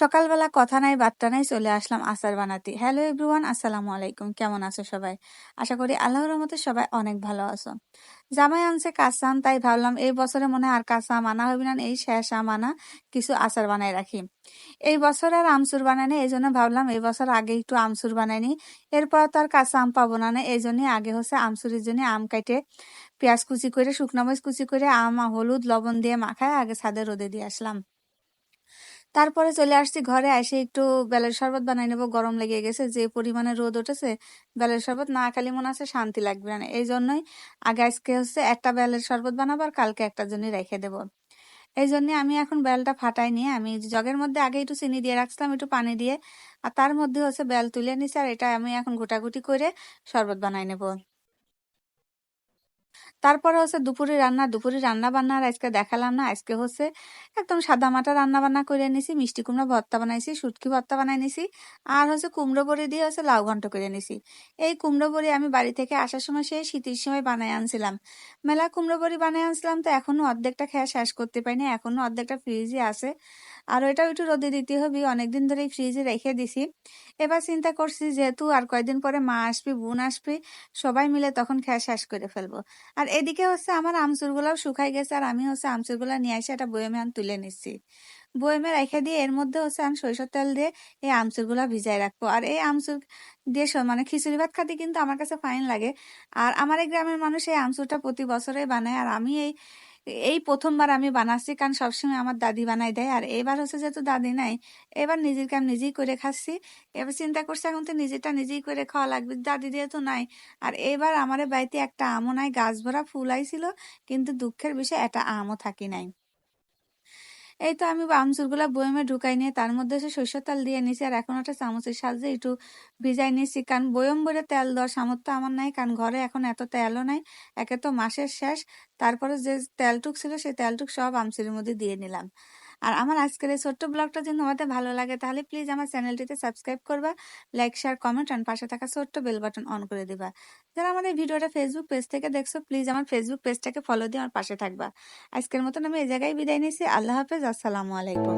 সকালবেলা কথা নাই, বার্তা নাই, চলে আসলাম আচার বানাতে। হ্যালো এভরিওয়ান আসসালামু আলাইকুম। কেমন আছো সবাই? আশা করি আল্লাহর মতে সবাই অনেক ভালো আছো। জামাই আনছে কাঁচা, তাই ভাবলাম এই বছরে মনে হয় আর কাঁচা আনা হবে না, এই শেষ আনা কিছু আচার বানাই রাখি। এই বছর আর আমচুর বানাইনি এই জন্য ভাবলাম এই বছর আগে একটু আমচুর বানাইনি এরপর তো আর কাঁচা আম পাবো না, এই জন্যই আগে হচ্ছে আমচুরির জন্য আম কাটে পেঁয়াজ কুচি করে, শুকনো মরিচ কুচি করে, আম, হলুদ, লবণ দিয়ে মাখায়, আগে ছাদে রোদে দিয়ে আসলাম। তারপরে চলে আসছি ঘরে, এসে একটু বেলের শরবত বানাই নেব। গরম লেগে গেছে, যে পরিমাণে রোদ উঠেছে, বেলের শরবত না খালি মনে আছে শান্তি লাগবে না। এই জন্যই আগে আজকে হচ্ছে একটা বেলের শরবত বানাবো আর কালকে একটার জন্য রেখে দেবো। এই জন্য আমি এখন বেলটা ফাটাই নিয়ে, আমি জগের মধ্যে আগে একটু চিনি দিয়ে রাখছিলাম, একটু পানি দিয়ে, আর তার মধ্যে হচ্ছে বেল তুলে নিছি, আর এটা আমি এখন গোটাগুটি করে শরবত বানাই নেব। তারপরে হচ্ছে দুপুরে রান্না দুপুরে রান্না বান্না আর আজকে দেখালাম না, আজকে হচ্ছে একদম সাদা মাটা রান্না বান্না করে নিছি মিষ্টি কুমড়ো ভর্তা বানাইছি সুটকি ভর্তা বানাই নিছি আর হচ্ছে কুমড়ো বড়ি দিয়ে হচ্ছে লাউ ঘন্ট করে নিছি এই কুমড়ো বড়ি আমি বাড়ি থেকে আসার সময় সেই শীতের সময় বানাই আনছিলাম। মেলা কুমড়ো বড়ি বানাই আনছিলাম তো এখনও অর্ধেকটা খেয়া শেষ করতে পারিনি, এখনও অর্ধেকটা ফ্রিজে আছে। আর ওইটাও একটু রোদে দিতে হবে, অনেকদিন ধরে ফ্রিজে রেখে দিছি। এবার চিন্তা করছি যেহেতু আর কয়েকদিন পরে মা আসবি, বোন আসবি, সবাই মিলে তখন খেয়া শেষ করে ফেলব। আর এদিকে হচ্ছে আমার আমচুরগুলাও শুকাই গেছে আর আমি হচ্ছে আমচুরগুলা নিয়ে এসে একটা বয়েমে আন তুলে নিচ্ছি। বয়েমে রেখে দিয়ে এর মধ্যে হচ্ছে আমি সরিষার তেল দিয়ে এই আমচুরগুলা ভিজাই রাখব। আর এই আমচুর দিয়ে মানে খিচুড়ি ভাত খাতে কিন্তু আমার কাছে ফাইন লাগে। আর আমার এই গ্রামের মানুষ এই আমচুরটা প্রতি বছরে বানায়। আর আমি এই এই প্রথমবার আমি বানাচ্ছি কারণ সবসময় আমার দাদি বানাই দেয়। আর এবার হচ্ছে যেহেতু দাদি নাই, এবার নিজের কাম নিজেই করে খাচ্ছি। এবার চিন্তা করছি এখন তো নিজেরটা নিজেই করে খাওয়া লাগবে, দাদি দিয়ে তো নাই। আর এবার আমার বাড়িতে একটা আমও নাই গাছ ভরা ফুল আইছিল, কিন্তু দুঃখের বিষয় একটা আমও থাকি নাই। এই তো আমি আমচুরগুলা বয়মে ঢুকাই নিয়ে তার মধ্যে সে সরষের তেল দিয়ে নিছি আর এখন একটা চামচের সাহায্যে একটু ভিজাই নিয়েছি। কারণ বয়ম বলে তেল দেওয়ার সামর্থ্য আমার নাই, কারণ ঘরে এখন এত তেলও নাই, একে তো মাসের শেষ। তারপরে যে তেলটুক ছিল, সেই তেলটুক সব আমচুরের মধ্যে দিয়ে নিলাম। আর আমার আজকের এই ছোট্ট ব্লগটা যদি তোমাদের ভালো লাগে, তাহলে প্লিজ আমার চ্যানেলটিতে সাবস্ক্রাইব করবা লাইক শেয়ার কমেন্ট আর পাশে থাকা ছোট্ট বেল বাটন অন করে দিবা। যারা আমাদের ভিডিওটা ফেসবুক পেজ থেকে দেখছ প্লিজ আমার ফেসবুক পেজটাকে ফলো দিয়ে আমার পাশে থাকবা। আজকের মতন আমি এই জায়গায় বিদায় নিয়েছি আল্লাহ হাফেজ, আসসালামু আলাইকুম।